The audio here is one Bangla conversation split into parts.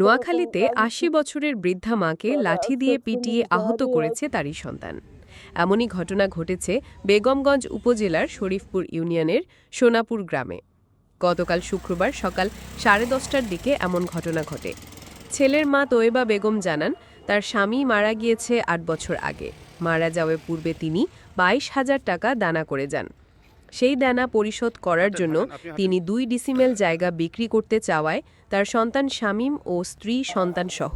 নোয়াখালীতে আশি বছরের বৃদ্ধা মাকে লাঠি দিয়ে পিটিয়ে আহত করেছে তারই সন্তান। এমনই ঘটনা ঘটেছে বেগমগঞ্জ উপজেলার শরীফপুর ইউনিয়নের সোনাপুর গ্রামে। গতকাল শুক্রবার সকাল সাড়ে দশটার দিকে এমন ঘটনা ঘটে। ছেলের মা তোয়েবা বেগম জানান, তার স্বামী মারা গিয়েছে আট বছর আগে। মারা যাওয়ার পূর্বে তিনি বাইশ হাজার টাকা দানা করে যান। সেই দেনা পরিশোধ করার জন্য তিনি দুই ডিসিমেল জায়গা বিক্রি করতে চাওয়ায় তার সন্তান শামীম ও স্ত্রী সন্তানসহ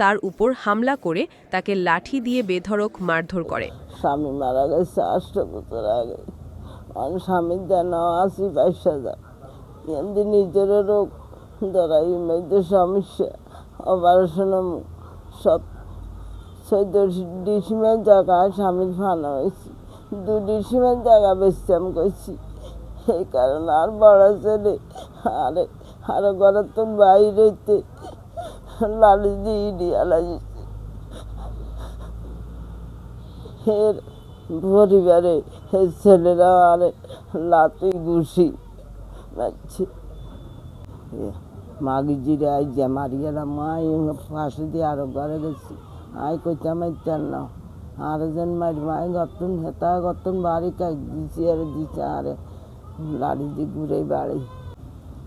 তার উপর হামলা করে তাকে লাঠি দিয়ে বেধড়ক মারধর করে। স্বামী মারা গেছে আষ্ট বছর আগে। আমার স্বামীর যেন আশি বাইশ হাজার। এমনি নিজের রোগ ধরাই মেয়েদের সমস্যা অপারেশন সব চোদ্দ ডিসিমের জায়গায় স্বামীর ফানা হয়েছে। দু ডিসিমের জায়গা বেশি আমি করছি। এই কারণে আর বড় ছেলে, আরে, আরও ঘরের তো বাইরেতে লাড়ি দিয়ে দিয়ে আলাইছে। এর পরিবারে এর ছেলেরা আরে লাতি ঘুষি মারছে। মাগি আই যে মারিয়ালা মাই ফাঁসি দিয়ে আরও ঘরে গেছি। আই কইতে মাইতার না। আর যেন মারি মাই গতন হেতা গতন বাড়ি কাজ দিছি আর দিছে আরে লাড়ি দিয়ে ঘুরে বাড়ি।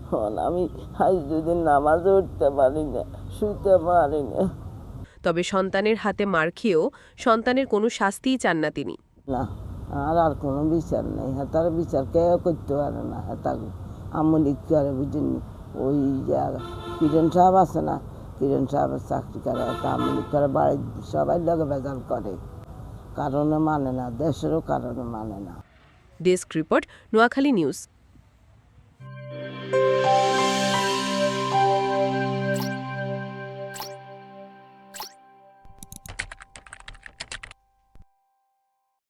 হন আমি আজ দুদিন নামাজে উঠতে পারি না শুতে পারি না। তবে সন্তানের হাতে মার খেয়েও সন্তানের কোনো শাস্তিই চান না তিনি। না আর আর কোনো বিচার নেই হেতার বিচার কেউ করতে পারে না হেতা আমলি করে বুঝিনি ওই কিরণ সাহেব আছে না কিরণ সাহেবের চাকরি করে তা আমলি করে বাড়ির সবাই লোক বেজাল করে। কারণে মানে না দেশেরও কারণে মানে না। Desk report Noakhali news.